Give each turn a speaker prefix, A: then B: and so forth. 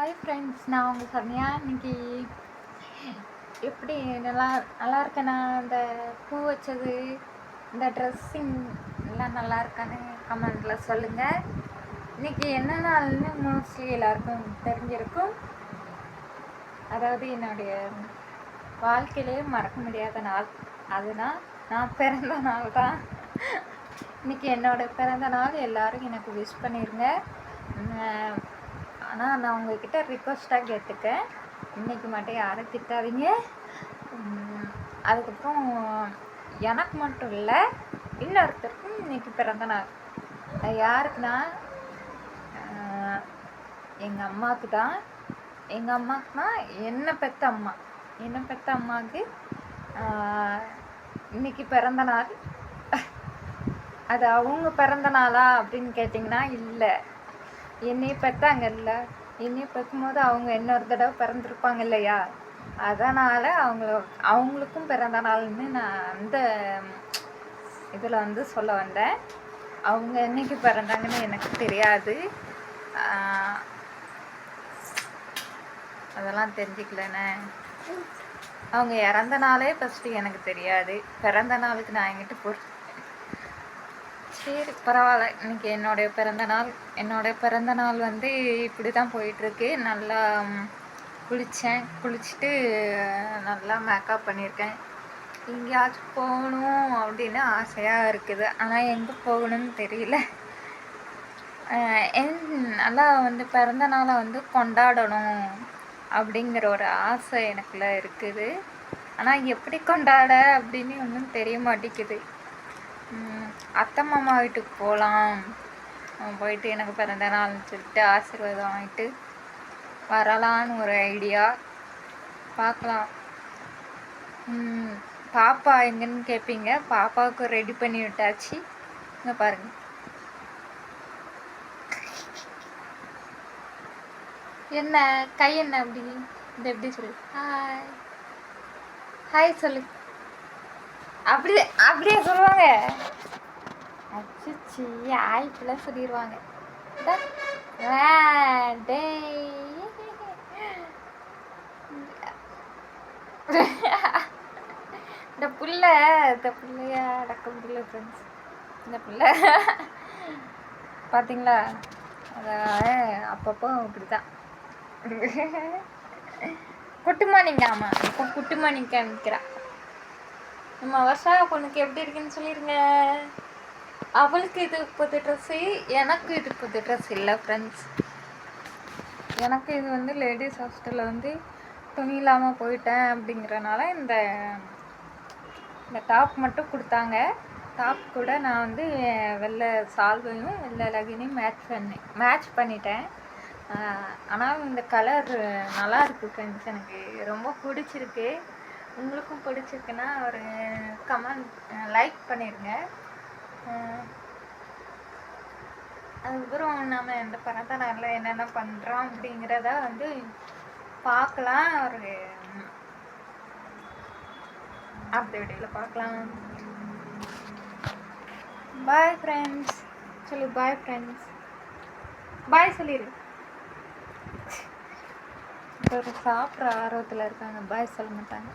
A: Hi friends நான் உங்கள் சரண்யா. இன்னைக்கு எப்படி நல்லா நல்லா இருக்கேனா? இந்த பூ வச்சது இந்த ட்ரெஸ்ஸிங் எல்லாம் நல்லா இருக்கான்னு கமெண்டில் சொல்லுங்கள் இன்னைக்கு என்ன நாள்னு மோஸ்ட்லி எல்லாருக்கும் தெரிஞ்சிருக்கும். அதாவது என்னுடைய வாழ்க்கையிலே மறக்க முடியாத நாள். அதுனா நான் பிறந்த நாள் தான் இன்னைக்கு என்னோடய பிறந்த நாள் எல்லோரும் எனக்கு விஷ் பண்ணிடுங்க ஆனால் நான் உங்ககிட்ட ரிக்வஸ்ட்டாக கேட்டுக்கேன் இன்னைக்கு மட்டும் யாரும் திட்டாதீங்க. அதுக்கப்புறம் எனக்கு மட்டும் இல்லை இன்னொருத்தருக்கும் இன்றைக்கி பிறந்த நாள். யாருக்குன்னா எங்கள் அம்மாவுக்கு தான் எங்கள் அம்மாக்குனா என்னை பெற்ற அம்மா. என்னை பெற்ற அம்மாவுக்கு இன்றைக்கி இன்னைக்கு பிறந்த நாள். அது அவங்க பிறந்த நாளா அப்படின்னு கேட்டிங்கன்னா இல்லை. என்னைய பெற்றாங்க இல்லை. என்னைய பார்க்கும்போது அவங்க இன்னொரு தடவை பிறந்திருப்பாங்க இல்லையா? அதனால் அவங்கள அவங்களுக்கும் பிறந்த நாள்னு நான் அந்த இதில் வந்து சொல்ல வந்தேன். அவங்க என்றைக்கு பிறந்தாங்கன்னு எனக்கு தெரியாது. அதெல்லாம் தெரிஞ்சுக்கலண்ணே. அவங்க இறந்த நாளே ஃபஸ்ட்டு எனக்கு தெரியாது. பிறந்த நாளுக்கு நான் எங்கிட்ட பொறு சரி பரவாயில்ல. இன்னைக்கு என்னுடைய பிறந்த நாள். என்னுடைய பிறந்த நாள் வந்து இப்படி தான் போயிட்டுருக்கு. நல்லா குளித்தேன் குளிச்சுட்டு நல்லா மேக்கப் பண்ணியிருக்கேன். எங்கேயாச்சும் போகணும் அப்படின்னு ஆசையாக இருக்குது. ஆனால் எங்கே போகணும்னு தெரியல. என் நல்லா வந்து பிறந்த நாளை வந்து கொண்டாடணும் அப்படிங்கிற ஒரு ஆசை எனக்குள்ள இருக்குது. ஆனால் எப்படி கொண்டாட அப்படின்னு ஒன்றும் தெரிய மாட்டேங்குது. அத்தை மாமா வீட்டுக்கு போகலாம் போயிட்டு எனக்கு பிறந்த நாள்னு சொல்லிட்டு ஆசீர்வாதம் வாங்கிட்டு வரலான்னு ஒரு ஐடியா. பார்க்கலாம். உம், பாப்பா எங்கன்னு கேட்பீங்க பாப்பாவுக்கு ரெடி பண்ணி விட்டாச்சு. இங்கே பாருங்க. என்ன? கை என்ன அப்படி? இந்த எப்படி சொல்லு? ஹாய் ஹாய் சொல்லு. அப்படியே அப்படியே சொல்லுவாங்க. அச்சிச்சி ஆய்ப்புல சொல்லிடுவாங்க இந்த புள்ள இந்த புள்ளைய அடக்க முடியல ஃப்ரெண்ட்ஸ் இந்த புள்ள. பார்த்தீங்களா அதாவது அப்பப்போ இப்படி தான் குட்டுமானிங்க ஆமாம் இப்போ குட்டுமானிங்க காமிக்கிறா நம்ம வருஷா பொண்ணுக்கு எப்படி இருக்குன்னு சொல்லிடுங்க அவளுக்கு இது புது ட்ரெஸ்ஸு எனக்கு இது புது ட்ரெஸ் இல்லை ஃப்ரெண்ட்ஸ் எனக்கு இது வந்து லேடிஸ் ஹாஸ்டலில் வந்து துணி இல்லாமல் போயிட்டேன் அப்படிங்கிறனால இந்த இந்த டாப் மட்டும் கொடுத்தாங்க. டாப் கூட நான் வந்து வெள்ளை சால்வையும் வெள்ளை லகினையும் மேட்ச் பண்ணேன் மேட்ச் பண்ணிட்டேன். ஆனால் இந்த கலர் நல்லா இருக்கு ஃப்ரெண்ட்ஸ் எனக்கு. ரொம்ப பிடிச்சிருக்கு. உங்களுக்கும் பிடிச்சிருக்குன்னா ஒரு கமெண்ட் லைக் பண்ணிடுங்க அதுக்கப்புறம் நம்ம இந்த பிறந்த நல்ல என்னென்ன பண்ணுறோம் அப்படிங்கிறத வந்து பார்க்கலாம். ஒரு அடுத்த வீடியோவில் பார்க்கலாம். பாய் ஃப்ரெண்ட்ஸ் சொல்லு பாய் ஃப்ரெண்ட்ஸ் பாய் சொல்லிடு இப்போ ஒரு சாப்பிட்ற ஆர்வத்தில் இருக்காங்க. பாய் சொல்ல மாட்டாங்க.